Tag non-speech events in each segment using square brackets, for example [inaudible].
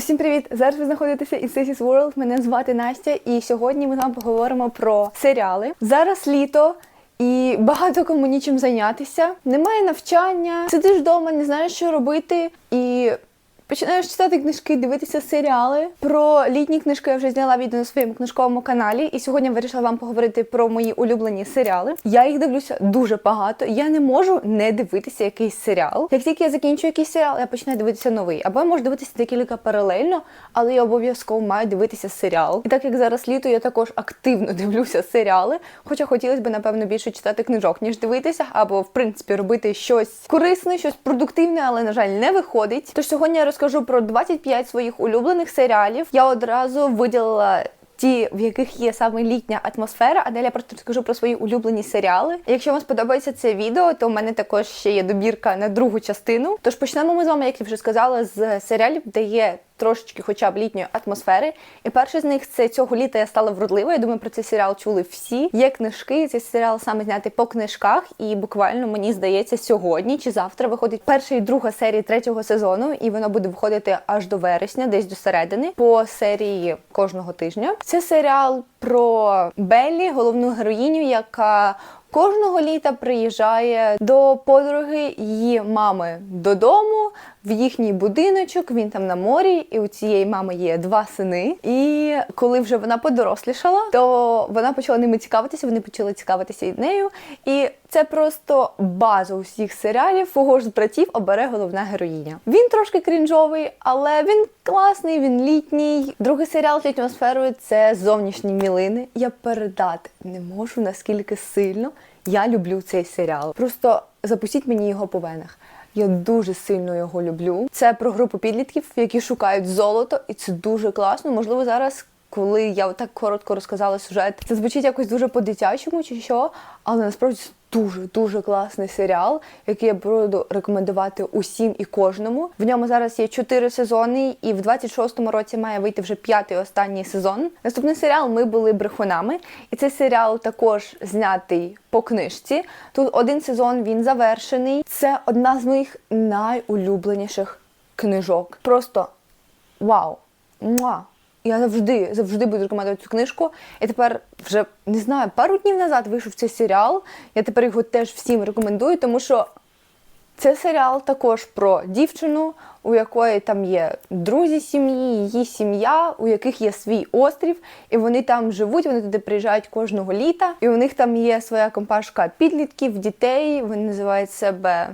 Усім привіт! Зараз ви знаходитеся із Сисіс World. Мене звати Настя, і сьогодні ми з поговоримо про серіали. Зараз літо. І багато кому нічим зайнятися. Немає навчання, сидиш вдома, не знаєш, що робити, і починаєш читати книжки, дивитися серіали. Про літні книжки я вже зняла відео на своєму книжковому каналі. І сьогодні вирішила вам поговорити про мої улюблені серіали. Я їх дивлюся дуже багато. Я не можу не дивитися якийсь серіал. Як тільки я закінчую якийсь серіал, я починаю дивитися новий. Або я можу дивитися декілька паралельно, але я обов'язково маю дивитися серіал. І так як зараз літо, я також активно дивлюся серіали. Хоча хотілося б, напевно, більше читати книжок, ніж дивитися, або в принципі робити щось корисне, щось продуктивне, але на жаль, не виходить. Тож сьогодні я розкажу про 25 своїх улюблених серіалів. Я одразу виділила. Ті, в яких є саме літня атмосфера, а далі я просто розкажу про свої улюблені серіали. Якщо вам сподобається це відео, то у мене також ще є добірка на другу частину. Тож почнемо ми з вами, як я вже сказала, з серіалів, де є трошечки хоча б літньої атмосфери. І перший з них це цього літа я стала вродливою. Я думаю, про цей серіал чули всі. Є книжки, цей серіал саме знятий по книжках, і буквально мені здається, сьогодні чи завтра виходить перша і друга серія третього сезону, і воно буде виходити аж до вересня, десь до середини, по серії кожного тижня. Це серіал про Беллі, головну героїню, яка Кожного літа приїжджає до подруги її мами додому в їхній будиночок. Він там на морі, і у цієї мами є два сини. І коли вже вона подорослішала, то вона почала ними цікавитися. Вони почали цікавитися і нею. І це просто база усіх серіалів. Кого ж з братів обере головна героїня. Він трошки крінжовий, але він класний, він літній. Другий серіал з літньою атмосферою це зовнішні мілини. Я передати не можу наскільки сильно я люблю цей серіал. Просто запустіть мені його по венах. Я дуже сильно його люблю. Це про групу підлітків, які шукають золото, і це дуже класно. Можливо, зараз, коли я так коротко розказала сюжет, це звучить якось дуже по-дитячому чи що, але насправді це дуже дуже класний серіал, який я буду рекомендувати усім і кожному. В ньому зараз є чотири сезони, і в 26-му році має вийти вже п'ятий останній сезон. Наступний серіал ми були брехунами, і цей серіал також знятий по книжці. Тут один сезон він завершений. Це одна з моїх найулюбленіших книжок. Просто вау! Муа! Я завжди завжди буду рекомендувати цю книжку. І тепер вже не знаю, пару днів назад вийшов цей серіал. Я тепер його теж всім рекомендую, тому що це серіал також про дівчину, у якої там є друзі сім'ї, її сім'я, у яких є свій острів, і вони там живуть, вони туди приїжджають кожного літа. І у них там є своя компашка підлітків, дітей. Вони називають себе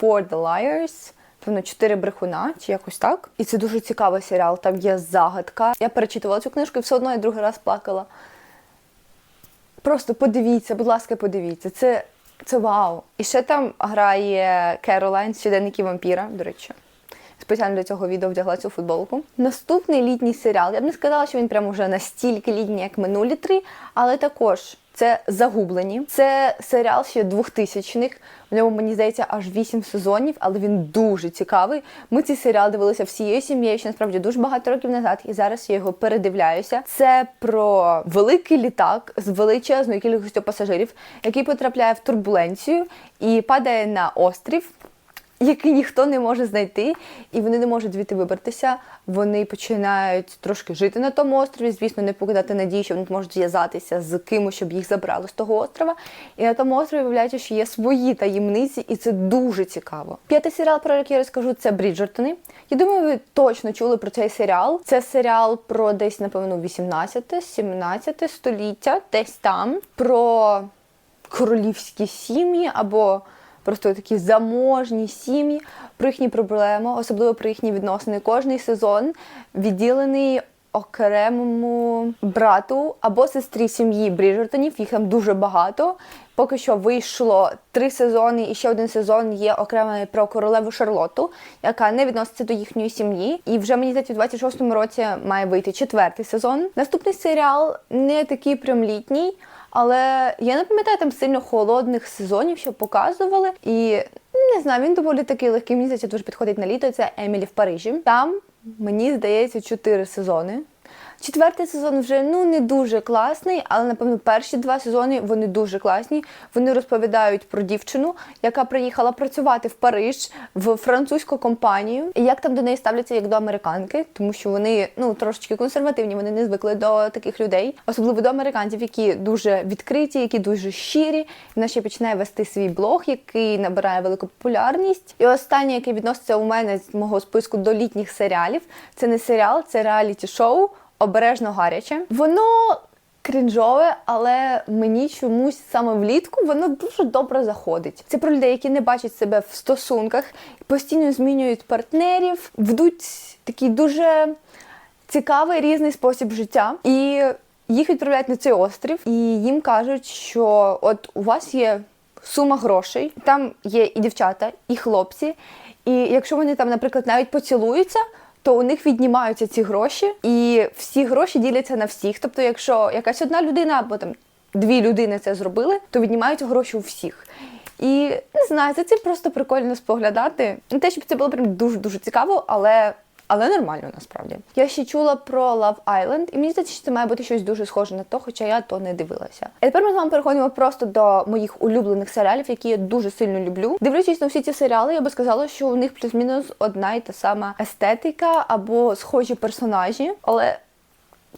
For the Liars. Певно, чотири брехуна чи якось так. І це дуже цікавий серіал. Там є загадка. Я перечитувала цю книжку і все одно я другий раз плакала. Просто подивіться, будь ласка, подивіться. Це це вау. І ще там грає Керолайн з вампіра, до речі. Спеціально для цього відео вдягла цю футболку. Наступний літній серіал. Я б не сказала, що він прямо вже настільки літній, як минулі три, але також це загублені. Це серіал ще 2000-х. В ньому, мені здається, аж 8 сезонів, але він дуже цікавий. Ми цей серіал дивилися всією сім'єю, що насправді дуже багато років назад, і зараз я його передивляюся. Це про великий літак з величезною кількістю пасажирів, який потрапляє в турбуленцію і падає на острів який ніхто не може знайти, і вони не можуть звідти вибратися. Вони починають трошки жити на тому острові. Звісно, не покидати надії, що вони можуть зв'язатися з кимось, щоб їх забрали з того острова. І на тому острові виявляється, що є свої таємниці, і це дуже цікаво. П'ятий серіал, про який я розкажу, це Бріджертони. Я думаю, ви точно чули про цей серіал. Це серіал про десь, напевно, 18-17 століття, десь там, про королівські сім'ї або просто такі заможні сім'ї, про їхні проблеми, особливо про їхні відносини. Кожний сезон відділений окремому брату або сестрі сім'ї Бріджертонів. Їх там дуже багато. Поки що вийшло три сезони, і ще один сезон є окремий про королеву Шарлоту, яка не відноситься до їхньої сім'ї. І вже мені здається, у 26-му році має вийти четвертий сезон. Наступний серіал не такий прям літній. Але я не пам'ятаю там сильно холодних сезонів, що показували. І не знаю, він доволі такий легкий. місяць, дуже підходить на літо. Це Емілі в Парижі. Там мені здається чотири сезони. Четвертий сезон вже ну не дуже класний, але напевно перші два сезони вони дуже класні. Вони розповідають про дівчину, яка приїхала працювати в Париж в французьку компанію, і як там до неї ставляться як до американки, тому що вони ну трошечки консервативні, вони не звикли до таких людей, особливо до американців, які дуже відкриті, які дуже щирі. Вона ще починає вести свій блог, який набирає велику популярність. І останнє, яке відноситься у мене з мого списку до літніх серіалів, це не серіал, це реаліті-шоу обережно гаряче. Воно крінжове, але мені чомусь саме влітку воно дуже добре заходить. Це про людей, які не бачать себе в стосунках, постійно змінюють партнерів, ведуть такий дуже цікавий різний спосіб життя. І їх відправляють на цей острів, і їм кажуть, що от у вас є сума грошей, там є і дівчата, і хлопці. І якщо вони там, наприклад, навіть поцілуються, то у них віднімаються ці гроші, і всі гроші діляться на всіх. Тобто, якщо якась одна людина або там дві людини це зробили, то віднімаються гроші у всіх. І не знаю, за цим просто прикольно споглядати. Не те, щоб це було прям дуже дуже цікаво, але. Але нормально насправді. Я ще чула про Love Island, і мені здається, що це має бути щось дуже схоже на то, хоча я то не дивилася. І тепер ми з вами переходимо просто до моїх улюблених серіалів, які я дуже сильно люблю. Дивлячись на всі ці серіали, я би сказала, що у них плюс-мінус одна і та сама естетика або схожі персонажі, але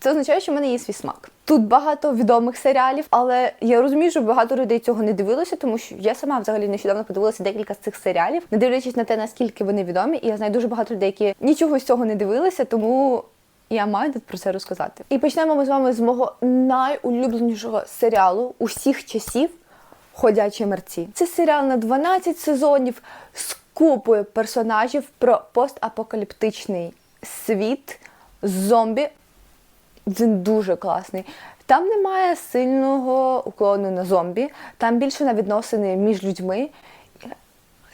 це означає, що в мене є свій смак. Тут багато відомих серіалів, але я розумію, що багато людей цього не дивилося, тому що я сама взагалі нещодавно подивилася декілька з цих серіалів, не дивлячись на те, наскільки вони відомі, і я знаю дуже багато людей, які нічого з цього не дивилися, тому. Я маю тут про це розказати. І почнемо ми з вами з мого найулюбленішого серіалу усіх часів Ходячі мерці. Це серіал на 12 сезонів з купою персонажів про постапокаліптичний світ зомбі. Він дуже класний. Там немає сильного уклону на зомбі, там більше на відносини між людьми.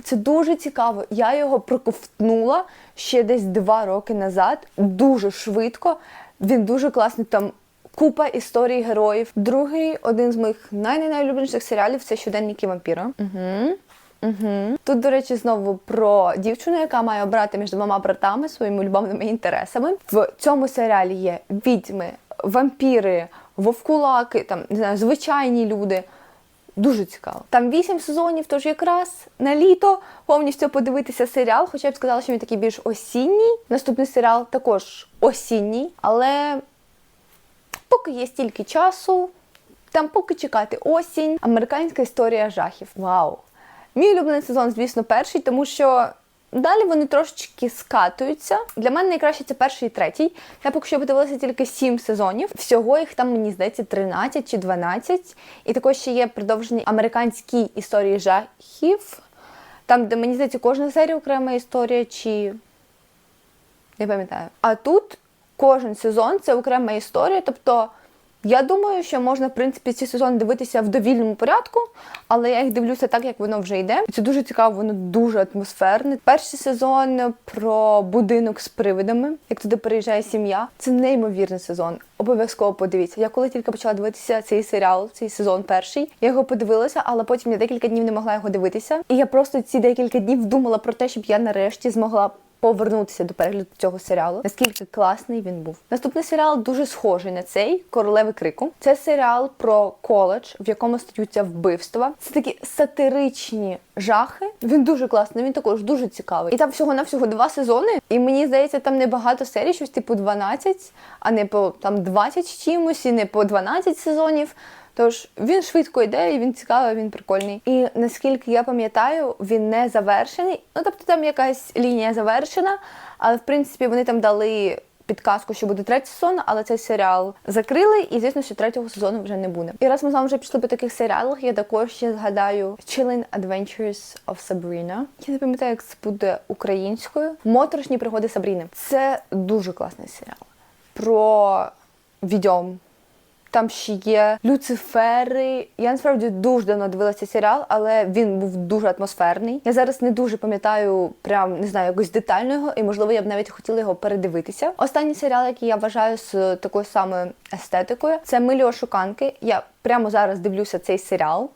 Це дуже цікаво. Я його проковтнула ще десь два роки назад, дуже швидко. Він дуже класний. Там купа історій героїв. Другий один з моїх найнайлюбленіших серіалів це щоденники вампіра. Угу. Угу. Тут, до речі, знову про дівчину, яка має обрати між двома братами своїми любовними інтересами. В цьому серіалі є відьми, вампіри, вовкулаки, там не знаю, звичайні люди. Дуже цікаво. Там вісім сезонів, тож якраз на літо повністю подивитися серіал. Хоча я б сказала, що він такий більш осінній. Наступний серіал також осінній, але поки є стільки часу, там поки чекати осінь. Американська історія жахів. Вау! Мій улюблений сезон, звісно, перший, тому що далі вони трошечки скатуються. Для мене найкраще це перший і третій. Я поки що подивилася тільки сім сезонів. Всього їх там, мені здається, 13 чи 12. І також ще є продовжені американські історії жахів. Там, де мені здається, кожна серія окрема історія, чи не пам'ятаю. А тут кожен сезон це окрема історія. Тобто, я думаю, що можна, в принципі, ці сезони дивитися в довільному порядку, але я їх дивлюся так, як воно вже йде. Це дуже цікаво, воно дуже атмосферне. Перший сезон про будинок з привидами, як туди переїжджає сім'я. Це неймовірний сезон. Обов'язково подивіться. Я коли тільки почала дивитися цей серіал, цей сезон перший, я його подивилася, але потім я декілька днів не могла його дивитися. І я просто ці декілька днів думала про те, щоб я нарешті змогла повернутися до перегляду цього серіалу. Наскільки класний він був. Наступний серіал дуже схожий на цей королеви крику. Це серіал про коледж, в якому стаються вбивства. Це такі сатиричні жахи. Він дуже класний, він також дуже цікавий. І там всього на всього два сезони. І мені здається, там не багато серій, щось типу 12, а не по там 20 чимось, і не по 12 сезонів. Тож він швидко йде, і він цікавий, він прикольний. І наскільки я пам'ятаю, він не завершений. Ну тобто там якась лінія завершена, але в принципі вони там дали. Підказку, що буде третій сезон, але цей серіал закрили, і звісно, що третього сезону вже не буде. І раз ми з вами вже пішли по таких серіалах, я також ще згадаю Chilling Adventures of Sabrina. Я не пам'ятаю, як це буде українською. Моторошні пригоди Сабріни. Це дуже класний серіал про відьом. Там ще є Люцифери. Я насправді дуже давно дивилася серіал, але він був дуже атмосферний. Я зараз не дуже пам'ятаю, прям не знаю, якось детально його, і можливо я б навіть хотіла його передивитися. Останній серіал, який я вважаю з такою самою естетикою, це Милі Ошуканки. Я прямо зараз дивлюся цей серіал.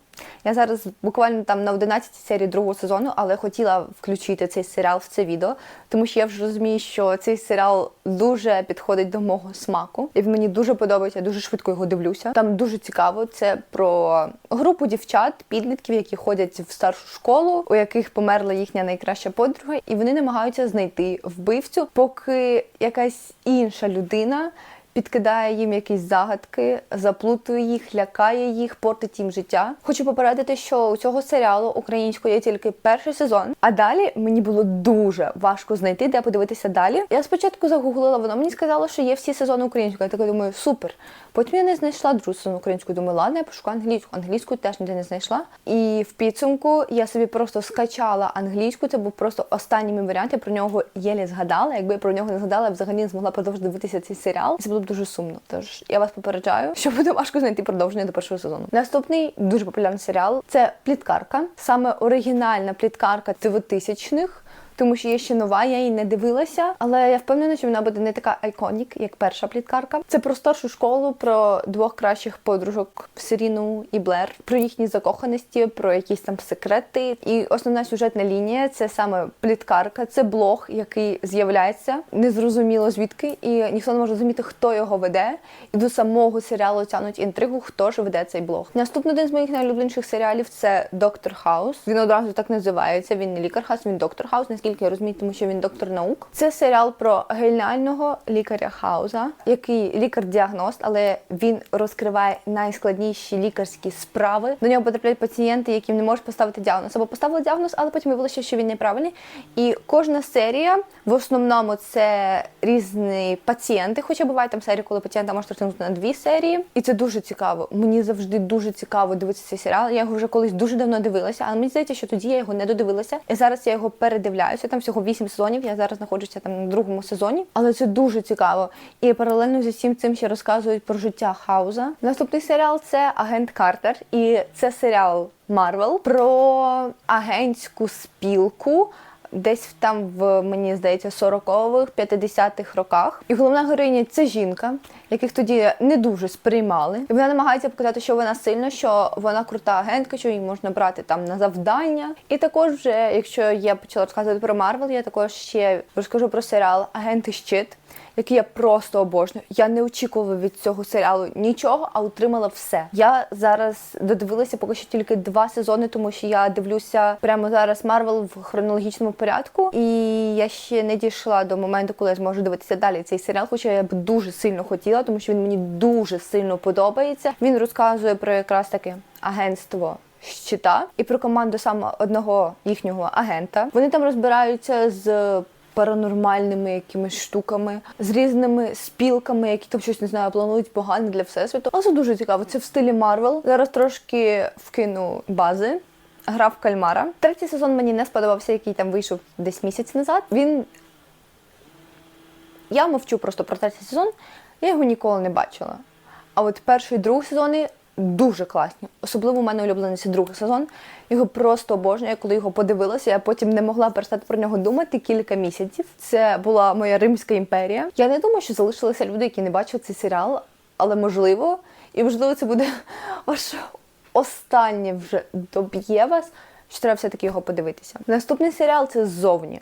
Я зараз буквально там на 11 серії другого сезону, але хотіла включити цей серіал в це відео, тому що я вже розумію, що цей серіал дуже підходить до мого смаку, і мені дуже подобається. Я дуже швидко його дивлюся. Там дуже цікаво. Це про групу дівчат, підлітків, які ходять в старшу школу, у яких померла їхня найкраща подруга, і вони намагаються знайти вбивцю, поки якась інша людина підкидає їм якісь загадки, заплутує їх, лякає їх, портить їм життя. Хочу попередити, що у цього серіалу українською є тільки перший сезон, а далі мені було дуже важко знайти, де подивитися далі. Я спочатку загуглила, воно мені сказало, що є всі сезони українською. Я така думаю, супер. Потім я не знайшла другий сезон українською. Думаю, ладно, я пошукаю англійську. Англійську теж ніде не знайшла. І в підсумку я собі просто скачала англійську. Це був просто останній мій варіант. Я про нього єлі згадала. Якби я про нього не згадала, я взагалі не змогла продовжити дивитися цей серіал. Це було б дуже сумно. Тож я вас попереджаю, [laughs] що буде важко знайти продовження до першого сезону. Наступний дуже популярний серіал це пліткарка, саме оригінальна пліткарка 2000-х. Тому що є ще нова, я її не дивилася, але я впевнена, що вона буде не така айконік, як перша пліткарка. Це про старшу школу, про двох кращих подружок Сиріну і Блер, про їхні закоханості, про якісь там секрети. І основна сюжетна лінія це саме пліткарка, це блог, який з'являється незрозуміло звідки, і ніхто не може зрозуміти, хто його веде. І до самого серіалу тянуть інтригу, хто ж веде цей блог. Наступний один з моїх найулюбленіших серіалів це Доктор Хаус. Він одразу так називається. Він не лікар Хаус, він доктор Хаус. Наскільки я розумію, тому що він доктор наук. Це серіал про геніального лікаря Хауза, який лікар-діагност, але він розкриває найскладніші лікарські справи. До нього потрапляють пацієнти, яким не можуть поставити діагноз. Або поставили діагноз, але потім виявилося, що він неправильний. І кожна серія в основному це різні пацієнти. Хоча буває там серії, коли пацієнта може розтягнути на дві серії. І це дуже цікаво. Мені завжди дуже цікаво дивитися цей серіал. Я його вже колись дуже давно дивилася, але мені здається, що тоді я його не додивилася. І зараз я його передивляюся. Там всього вісім сезонів. Я зараз знаходжуся там на другому сезоні, але це дуже цікаво. І паралельно з усім цим ще розказують про життя Хауза. Наступний серіал це Агент Картер, і це серіал Марвел про агентську спілку. Десь там в мені здається 40-х, 50-х роках. І головна героїня це жінка, яких тоді не дуже сприймали. І вона намагається показати, що вона сильна, що вона крута агентка, що її можна брати там на завдання. І також, вже, якщо я почала розказувати про Марвел, я також ще розкажу про серіал Агенти Щит. Який я просто обожнюю. Я не очікувала від цього серіалу нічого, а отримала все. Я зараз додивилася поки що тільки два сезони, тому що я дивлюся прямо зараз Марвел в хронологічному порядку, і я ще не дійшла до моменту, коли я зможу дивитися далі цей серіал. Хоча я б дуже сильно хотіла, тому що він мені дуже сильно подобається. Він розказує про якраз таке агентство. Щита і про команду саме одного їхнього агента. Вони там розбираються з паранормальними якимись штуками, з різними спілками, які там щось не знаю, планують погане для всесвіту. Але це дуже цікаво. Це в стилі Марвел. Зараз трошки вкину бази. Гра в кальмара. Третій сезон мені не сподобався, який там вийшов десь місяць назад. Він. Я мовчу просто про третій сезон, я його ніколи не бачила. А от перший і другий сезони дуже класні. Особливо у мене улюблений другий сезон. Його просто обожнюю. Коли його подивилася, я потім не могла перестати про нього думати кілька місяців. Це була моя Римська імперія. Я не думаю, що залишилися люди, які не бачили цей серіал, але можливо, і можливо, це буде ваш останнє вже доб'є вас, що треба все-таки його подивитися. Наступний серіал це ззовні.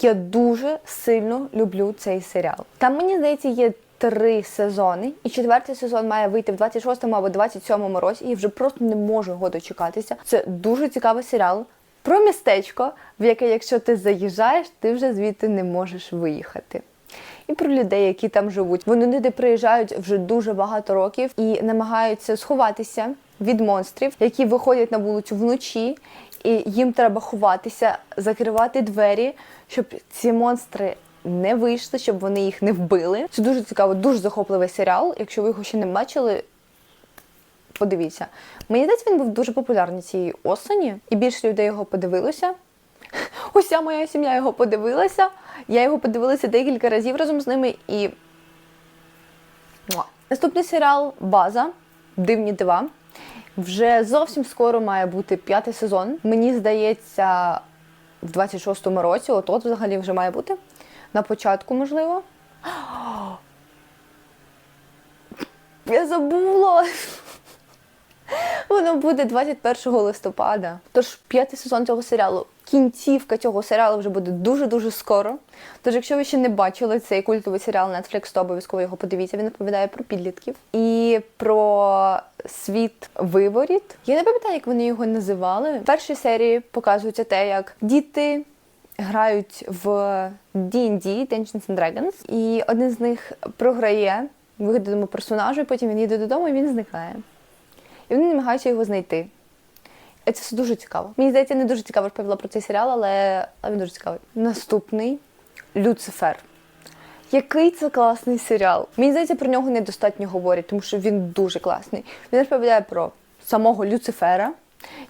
Я дуже сильно люблю цей серіал. Там, мені здається, є три сезони, і четвертий сезон має вийти в 26-му або 27-му році. Я вже просто не можу його дочекатися. Це дуже цікавий серіал про містечко, в яке, якщо ти заїжджаєш, ти вже звідти не можеш виїхати. І про людей, які там живуть. Вони туди приїжджають вже дуже багато років і намагаються сховатися від монстрів, які виходять на вулицю вночі, і їм треба ховатися, закривати двері, щоб ці монстри не вийшли, щоб вони їх не вбили. Це дуже цікаво, дуже захопливий серіал. Якщо ви його ще не бачили, подивіться. Мені здається, він був дуже популярний цієї осені, і більше людей його подивилося. [laughs] Уся моя сім'я його подивилася. Я його подивилася декілька разів разом з ними і. Наступний серіал База. Дивні дива. Вже зовсім скоро має бути п'ятий сезон. Мені здається, в 26-му році, от от взагалі вже має бути. На початку, можливо. [gasps] Я забула. воно буде 21 листопада. Тож п'ятий сезон цього серіалу. Кінцівка цього серіалу вже буде дуже-дуже скоро. Тож, якщо ви ще не бачили цей культовий серіал Netflix, то обов'язково його подивіться. Він розповідає про підлітків і про світ виворіт. Я не пам'ятаю, як вони його називали. В першій серії показується те, як діти грають в D&D, Dungeons and Dragons, і один з них програє вигаданому персонажу, і потім він їде додому і він зникає. І вони намагаються його знайти. І це все дуже цікаво. Мені здається, не дуже цікаво розповіла про цей серіал, але, він дуже цікавий. Наступний Люцифер. Який це класний серіал. Мені здається, про нього недостатньо говорять, тому що він дуже класний. Він розповідає про самого Люцифера,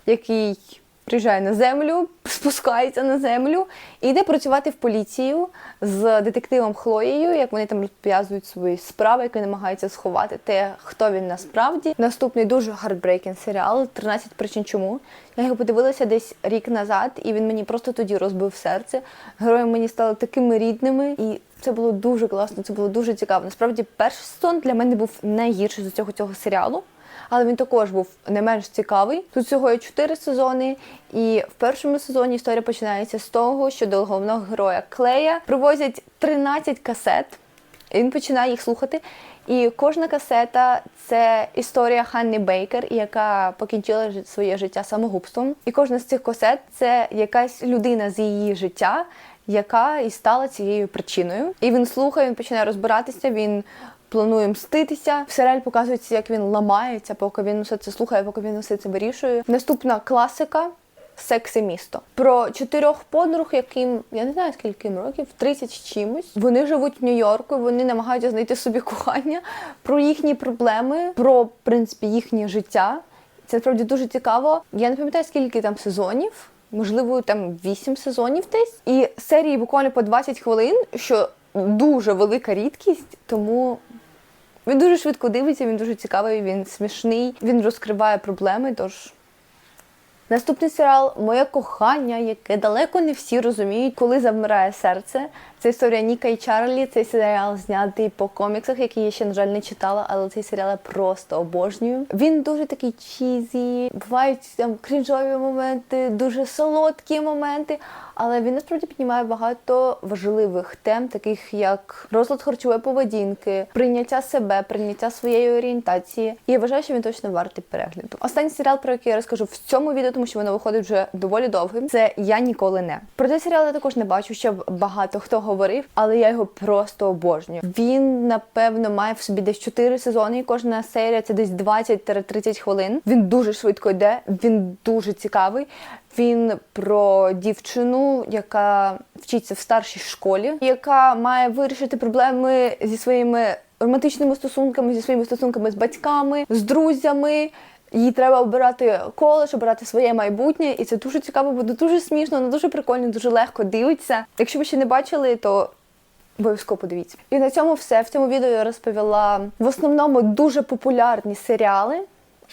який приїжджає на землю, спускається на землю і йде працювати в поліцію з детективом Хлоєю, як вони там розв'язують свої справи, які намагаються сховати те, хто він насправді. Наступний дуже хардбрейкінг серіал «13 причин чому. Я його подивилася десь рік назад, і він мені просто тоді розбив серце. Герої мені стали такими рідними, і це було дуже класно, це було дуже цікаво. Насправді, перший сезон для мене був найгірший з цього цього серіалу. Але він також був не менш цікавий. Тут всього є чотири сезони, і в першому сезоні історія починається з того, що до головного героя Клея привозять 13 касет. Він починає їх слухати. І кожна касета це історія Ханни Бейкер, яка покінчила своє життя самогубством. І кожна з цих касет це якась людина з її життя, яка і стала цією причиною. І він слухає, він починає розбиратися. Він планує мститися. В серіалі показується, як він ламається, поки він усе це слухає, поки він усе це вирішує. Наступна класика. Секси місто про чотирьох подруг, яким я не знаю скільки їм років, 30 чимось. Вони живуть в Нью-Йорку, вони намагаються знайти собі кохання, про їхні проблеми, про в принципі їхнє життя. Це насправді дуже цікаво. Я не пам'ятаю, скільки там сезонів, можливо, там 8 сезонів десь. І серії буквально по 20 хвилин, що дуже велика рідкість, тому він дуже швидко дивиться, він дуже цікавий, він смішний, він розкриває проблеми. Тож Наступний серіал Моє кохання, яке далеко не всі розуміють, коли завмирає серце. Це історія Ніка і Чарлі. Цей серіал знятий по коміксах, які я ще, на жаль, не читала, але цей серіал я просто обожнюю. Він дуже такий чізі, бувають там крінжові моменти, дуже солодкі моменти. Але він насправді піднімає багато важливих тем, таких як розлад харчової поведінки, прийняття себе, прийняття своєї орієнтації. І я вважаю, що він точно вартий перегляду. Останній серіал, про який я розкажу в цьому відео, тому що воно виходить вже доволі довгим. Це я ніколи не. Про цей серіал я також не бачу, щоб багато хто але я його просто обожнюю. Він напевно має в собі десь 4 сезони, і кожна серія це десь 20-30 хвилин. Він дуже швидко йде, він дуже цікавий. Він про дівчину, яка вчиться в старшій школі, яка має вирішити проблеми зі своїми романтичними стосунками, зі своїми стосунками з батьками, з друзями. Їй треба обирати коледж, обирати своє майбутнє, і це дуже цікаво, буде дуже смішно, воно дуже прикольно, дуже легко дивиться. Якщо ви ще не бачили, то Обов'язково подивіться. І на цьому все. В цьому відео я розповіла в основному дуже популярні серіали.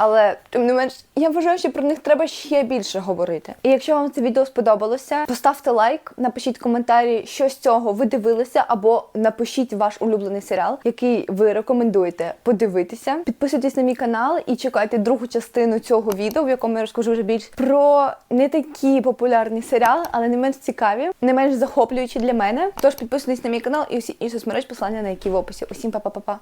Але тим не менш, я вважаю, що про них треба ще більше говорити. І якщо вам це відео сподобалося, поставте лайк, напишіть коментарі, що з цього ви дивилися, або напишіть ваш улюблений серіал, який ви рекомендуєте подивитися. Підписуйтесь на мій канал і чекайте другу частину цього відео, в якому я розкажу вже більш про не такі популярні серіали, але не менш цікаві, не менш захоплюючі для мене. Тож підписуйтесь на мій канал і усі інші соцмережі, посилання на які в описі. Усім па-па-па-па!